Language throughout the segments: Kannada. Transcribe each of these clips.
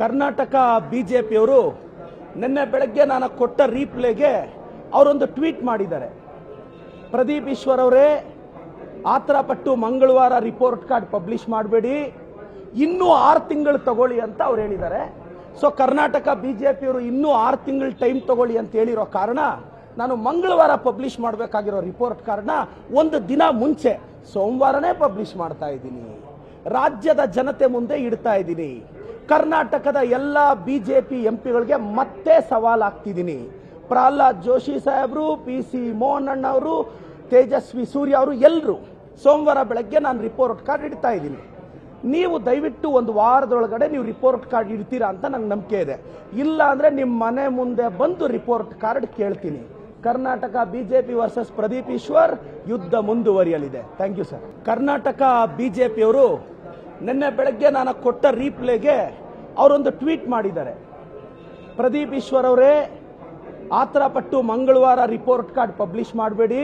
ಕರ್ನಾಟಕ ಬಿ ಜೆ ಪಿಯವರು ನಿನ್ನೆ ಬೆಳಗ್ಗೆ ನಾನು ಕೊಟ್ಟ ರೀಪ್ಲೇಗೆ ಅವರೊಂದು ಟ್ವೀಟ್ ಮಾಡಿದ್ದಾರೆ. ಪ್ರದೀಪ್ ಈಶ್ವರ್ ಅವರೇ ಆತರ ಪಟ್ಟು ಮಂಗಳವಾರ ರಿಪೋರ್ಟ್ ಕಾರ್ಡ್ ಪಬ್ಲಿಷ್ ಮಾಡಬೇಡಿ. ಇನ್ನೂ ಆರು ತಿಂಗಳು ತಗೊಳ್ಳಿ ಅಂತ ಅವ್ರು ಹೇಳಿದ್ದಾರೆ. ಸೊ ಕರ್ನಾಟಕ ಬಿ ಜೆ ಪಿಯವರು ಇನ್ನೂ ಆರು ತಿಂಗಳು ಟೈಮ್ ತಗೊಳ್ಳಿ ಅಂತ ಹೇಳಿರೋ ಕಾರಣ ನಾನು ಮಂಗಳವಾರ ಪಬ್ಲಿಷ್ ಮಾಡಬೇಕಾಗಿರೋ ರಿಪೋರ್ಟ್ ಕಾರ್ಡ್ನ ಒಂದು ದಿನ ಮುಂಚೆ, ಸೋಮವಾರನೇ ಪಬ್ಲಿಷ್ ಮಾಡ್ತಾ ಇದ್ದೀನಿ. ರಾಜ್ಯದ ಜನತೆ ಮುಂದೆ ಇಡ್ತಾ ಇದ್ದೀನಿ. ಕರ್ನಾಟಕದ ಎಲ್ಲ ಬಿ ಜೆ ಪಿ ಎಂ ಪಿಗಳಿಗೆ ಮತ್ತೆ ಸವಾಲಾಗ್ತಿದ್ದೀನಿ ಪ್ರಹ್ಲಾದ್ ಜೋಶಿ ಸಾಹೇಬರು, ಪಿ ಸಿ ಮೋಹನ್ ಅವರು, ತೇಜಸ್ವಿ ಸೂರ್ಯ ಅವರು ಎಲ್ಲರೂ ಸೋಮವಾರ ಬೆಳಗ್ಗೆ ನಾನು ರಿಪೋರ್ಟ್ ಕಾರ್ಡ್ ಇಡ್ತಾ ಇದ್ದೀನಿ. ನೀವು ದಯವಿಟ್ಟು ಒಂದು ವಾರದೊಳಗಡೆ ನೀವು ರಿಪೋರ್ಟ್ ಕಾರ್ಡ್ ಇಡ್ತೀರಾ ಅಂತ ನಂಗೆ ನಂಬಿಕೆ ಇದೆ. ಇಲ್ಲ ಅಂದರೆ ನಿಮ್ಮ ಮನೆ ಮುಂದೆ ಬಂದು ರಿಪೋರ್ಟ್ ಕಾರ್ಡ್ ಕೇಳ್ತೀನಿ. ಕರ್ನಾಟಕ ಬಿಜೆಪಿ ವರ್ಸಸ್ ಪ್ರದೀಪ್ ಈಶ್ವರ್ ಯುದ್ಧ ಮುಂದುವರಿಯಲಿದೆ. ಥ್ಯಾಂಕ್ ಯು ಸರ್ ಕರ್ನಾಟಕ ಬಿಜೆಪಿಯವರು ನಿನ್ನೆ ಬೆಳಗ್ಗೆ ನಾನು ಕೊಟ್ಟ ರೀಪ್ಲೇಗೆ ಅವರೊಂದು ಟ್ವೀಟ್ ಮಾಡಿದ್ದಾರೆ. ಪ್ರದೀಪ್ ಈಶ್ವರ್ ಅವರೇ ಆತರ ಪಟ್ಟು ಮಂಗಳವಾರ ರಿಪೋರ್ಟ್ ಕಾರ್ಡ್ ಪಬ್ಲಿಷ್ ಮಾಡಬೇಡಿ.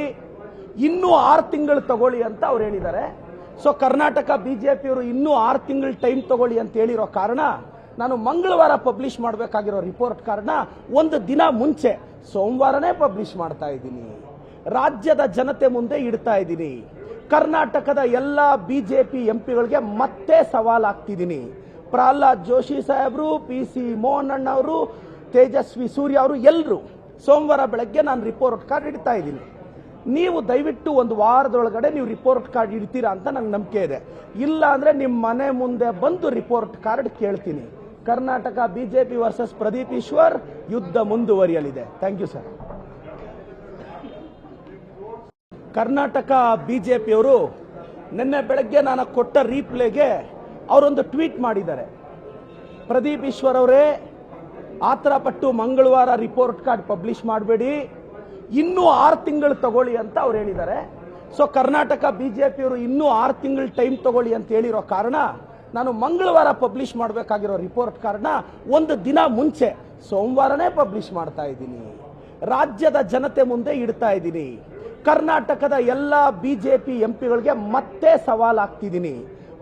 ಇನ್ನೂ ಆರು ತಿಂಗಳು ತಗೊಳ್ಳಿ ಅಂತ ಅವ್ರು ಹೇಳಿದ್ದಾರೆ. ಸೊ ಕರ್ನಾಟಕ ಬಿಜೆಪಿಯವರು ಇನ್ನೂ ಆರು ತಿಂಗಳು ಟೈಮ್ ತಗೊಳ್ಳಿ ಅಂತ ಹೇಳಿರೋ ಕಾರಣ ನಾನು ಮಂಗಳವಾರ ಪಬ್ಲಿಷ್ ಮಾಡಬೇಕಾಗಿರೋ ರಿಪೋರ್ಟ್ ಕಾರ್ಡ್ನ ಒಂದು ದಿನ ಮುಂಚೆ ಸೋಮವಾರನೇ ಪಬ್ಲಿಷ್ ಮಾಡ್ತಾ ಇದ್ದೀನಿ. ರಾಜ್ಯದ ಜನತೆ ಮುಂದೆ ಇಡ್ತಾ ಇದ್ದೀನಿ. ಕರ್ನಾಟಕದ ಎಲ್ಲ ಬಿಜೆಪಿ ಎಂ ಪಿಗಳಿಗೆ ಮತ್ತೆ ಸವಾಲಾಗ್ತಿದ್ದೀನಿ ಪ್ರಹ್ಲಾದ್ ಜೋಶಿ ಸಾಹೇಬರು, ಪಿ ಸಿ ಮೋಹನ್ ಅವರು, ತೇಜಸ್ವಿ ಸೂರ್ಯ ಅವರು ಎಲ್ಲರೂ ಸೋಮವಾರ ಬೆಳಗ್ಗೆ ನಾನು ರಿಪೋರ್ಟ್ ಕಾರ್ಡ್ ಇಡ್ತಾ ಇದ್ದೀನಿ. ನೀವು ದಯವಿಟ್ಟು ಒಂದು ವಾರದೊಳಗಡೆ ನೀವು ರಿಪೋರ್ಟ್ ಕಾರ್ಡ್ ಇಡ್ತೀರಾ ಅಂತ ನಂಗೆ ನಂಬಿಕೆ ಇದೆ. ಇಲ್ಲ ಅಂದರೆ ನಿಮ್ಮ ಮನೆ ಮುಂದೆ ಬಂದು ರಿಪೋರ್ಟ್ ಕಾರ್ಡ್ ಕೇಳ್ತೀನಿ. ಕರ್ನಾಟಕ ಬಿಜೆಪಿ ವರ್ಸಸ್ ಪ್ರದೀಪ್ ಈಶ್ವರ್ ಯುದ್ಧ ಮುಂದುವರಿಯಲಿದೆ. Thank you sir Karnataka B J ಪಿಯವರು ನಿನ್ನೆ ಬೆಳಗ್ಗೆ ನಾನು ಕೊಟ್ಟ ರೀಪ್ಲೇಗೆ ಅವರೊಂದು ಟ್ವೀಟ್ ಮಾಡಿದ್ದಾರೆ. ಪ್ರದೀಪ್ ಈಶ್ವರ್ ಅವರೇ ಆತರ ಪಟ್ಟು ಮಂಗಳವಾರ ರಿಪೋರ್ಟ್ ಕಾರ್ಡ್ ಪಬ್ಲಿಷ್ ಮಾಡಬೇಡಿ. ಇನ್ನೂ ಆರು ತಿಂಗಳು ತಗೊಳ್ಳಿ ಅಂತ ಅವ್ರು ಹೇಳಿದ್ದಾರೆ. ಸೊ ಕರ್ನಾಟಕ ಬಿ ಜೆ ಪಿಯವರು ಇನ್ನೂ ಆರು ತಿಂಗಳು ಟೈಮ್ ತಗೊಳ್ಳಿ ಅಂತ ಹೇಳಿರೋ ಕಾರಣ ನಾನು ಮಂಗಳವಾರ ಪಬ್ಲಿಷ್ ಮಾಡಬೇಕಾಗಿರೋ ರಿಪೋರ್ಟ್ ಕಾರ್ಡ್ನ ಒಂದು ದಿನ ಮುಂಚೆ, ಸೋಮವಾರನೇ ಪಬ್ಲಿಷ್ ಮಾಡ್ತಾ ಇದ್ದೀನಿ. ರಾಜ್ಯದ ಜನತೆ ಮುಂದೆ ಇಡ್ತಾ ಇದ್ದೀನಿ. ಕರ್ನಾಟಕದ ಎಲ್ಲ ಬಿ ಬಿಜೆಪಿ ಎಂ ಪಿಗಳಿಗೆ ಮತ್ತೆ ಸವಾಲಾಗ್ತಿದ್ದೀನಿ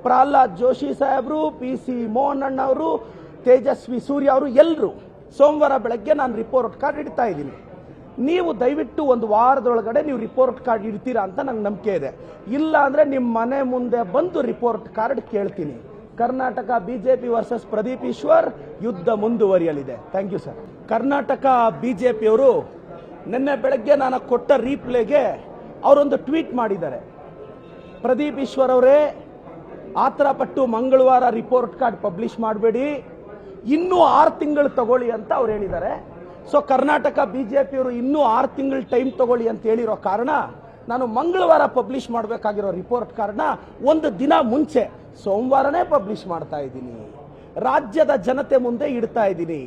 ಪ್ರಹ್ಲಾದ್ ಜೋಶಿ ಸಾಹೇಬರು, ಪಿ ಸಿ ಮೋಹನ್ ಅವರು, ತೇಜಸ್ವಿ ಸೂರ್ಯ ಅವರು ಎಲ್ಲರೂ ಸೋಮವಾರ ಬೆಳಗ್ಗೆ ನಾನು ರಿಪೋರ್ಟ್ ಕಾರ್ಡ್ ಇಡ್ತಾ ಇದ್ದೀನಿ. ನೀವು ದಯವಿಟ್ಟು ಒಂದು ವಾರದೊಳಗಡೆ ನೀವು ರಿಪೋರ್ಟ್ ಕಾರ್ಡ್ ಇಡ್ತೀರಾ ಅಂತ ನಂಗೆ ನಂಬಿಕೆ ಇದೆ. ಇಲ್ಲ ಅಂದರೆ ನಿಮ್ಮ ಮನೆ ಮುಂದೆ ಬಂದು ರಿಪೋರ್ಟ್ ಕಾರ್ಡ್ ಕೇಳ್ತೀನಿ. Karnataka B J P versus Pradeep Eshwar ಯುದ್ಧ ಮುಂದುವರಿಯಲಿದೆ. ಥ್ಯಾಂಕ್ ಯು ಸರ್ ಕರ್ನಾಟಕ ಬಿಜೆಪಿಯವರು ನಿನ್ನೆ ಬೆಳಗ್ಗೆ ನಾನು ಕೊಟ್ಟ ರೀಪ್ಲೇಗೆ ಅವರೊಂದು ಟ್ವೀಟ್ ಮಾಡಿದ್ದಾರೆ. ಪ್ರದೀಪ್ ಈಶ್ವರ್ ಅವರೇ ಆತರ ಪಟ್ಟು ಮಂಗಳವಾರ ರಿಪೋರ್ಟ್ ಕಾರ್ಡ್ ಪಬ್ಲಿಷ್ ಮಾಡಬೇಡಿ. ಇನ್ನೂ ಆರು ತಿಂಗಳು ತಗೊಳ್ಳಿ ಅಂತ ಅವ್ರು ಹೇಳಿದ್ದಾರೆ. ಸೊ ಕರ್ನಾಟಕ ಬಿಜೆಪಿಯವರು ಇನ್ನೂ ಆರು ತಿಂಗಳು ಟೈಮ್ ತಗೊಳ್ಳಿ ಅಂತ ಹೇಳಿರೋ ಕಾರಣ ನಾನು ಮಂಗಳವಾರ ಪಬ್ಲಿಷ್ ಮಾಡಬೇಕಾಗಿರೋ ರಿಪೋರ್ಟ್ ಕಾರ್ಡ್ನ ಒಂದು ದಿನ ಮುಂಚೆ, ಸೋಮವಾರನೇ ಪಬ್ಲಿಷ್ ಮಾಡ್ತಾ ಇದ್ದೀನಿ. ರಾಜ್ಯದ ಜನತೆ ಮುಂದೆ ಇಡ್ತಾ ಇದ್ದೀನಿ.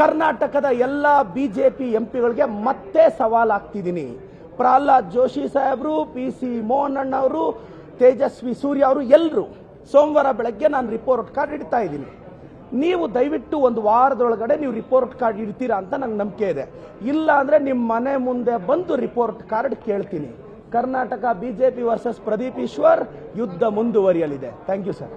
ಕರ್ನಾಟಕದ ಎಲ್ಲ ಬಿ ಬಿಜೆಪಿ ಎಂ ಪಿಗಳಿಗೆ ಮತ್ತೆ ಸವಾಲಾಗ್ತಿದ್ದೀನಿ ಪ್ರಹ್ಲಾದ್ ಜೋಶಿ ಸಾಹೇಬರು, ಪಿ ಸಿ ಮೋಹನ್ ಅವರು, ತೇಜಸ್ವಿ ಸೂರ್ಯ ಅವರು ಎಲ್ಲರೂ ಸೋಮವಾರ ಬೆಳಗ್ಗೆ ನಾನು ರಿಪೋರ್ಟ್ ಕಾರ್ಡ್ ಇಡ್ತಾ ಇದ್ದೀನಿ. ನೀವು ದಯವಿಟ್ಟು ಒಂದು ವಾರದೊಳಗಡೆ ನೀವು ರಿಪೋರ್ಟ್ ಕಾರ್ಡ್ ಇಡ್ತೀರಾ ಅಂತ ನಂಗೆ ನಂಬಿಕೆ ಇದೆ. ಇಲ್ಲ ಅಂದರೆ ನಿಮ್ಮ ಮನೆ ಮುಂದೆ ಬಂದು ರಿಪೋರ್ಟ್ ಕಾರ್ಡ್ ಕೇಳ್ತೀನಿ. Karnataka B J P versus Pradeep Eshwar, ಯುದ್ಧ ಮುಂದುವರಿಯಲಿದೆ. Thank you sir